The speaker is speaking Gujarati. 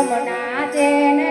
યમુના જેને